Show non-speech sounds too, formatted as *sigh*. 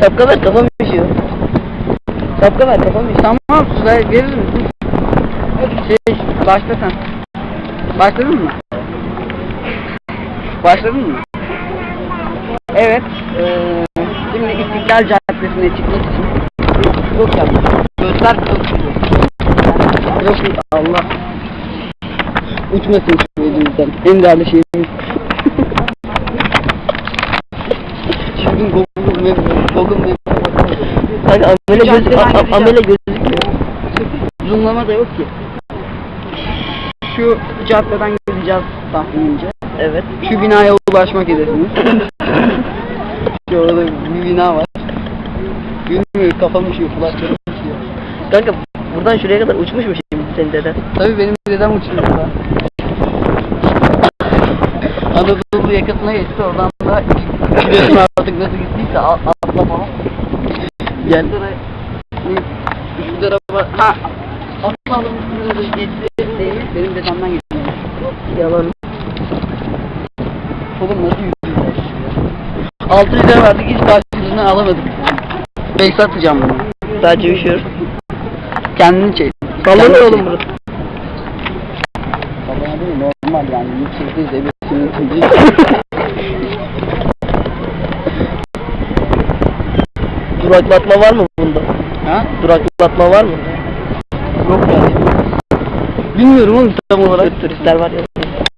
Şapka ver kafam üşüyor. Şapka ver kafam üşüyor. Tamam ver, verir misin? Şey başla sen. Başladın mı? Başladın mı? Evet. eee, şimdi İstiklal Caddesi'ne çıkmak için yok yapmış. Göster yok. Yok Allah. Uçmasın şu elimizden. En değerli şeyimiz. *laughs* Şimdi Maps, Google Maps'e bakalım. Kanka amele, göz, a- gözükmüyor. Zoomlama da yok ki. Şu caddeden gideceğiz tahminimce. Evet. Şu binaya ulaşmak hedefimiz. *laughs* Şu orada bir bina var. Bilmiyorum kafam üşüyor, kulaklarım üşüyor. Kanka buradan şuraya kadar uçmuş mu şimdi senin deden? Tabii benim dedem uçuyor burada. Anadolu yakasına geçti oradan da biliyorsun artık nasıl gittiyse atla falan. Gel. Şu tarafa ha atladım de geçti? Benim dedemden geçti. Yalan. Oğlum nasıl yürüyorlar ya? 6 lira verdik hiç karşılığını alamadık. Beş atacağım bunu. Sadece üşüyor. Kendini çek. Sallanıyor oğlum burası. Sallanıyor değil normal yani yüksekteyiz ebesinin tüzü. Duraklatma var mı bunda? ha? Duraklatma var mı? Yok yani. Bilmiyorum oğlum tam olarak. Turistler var ya.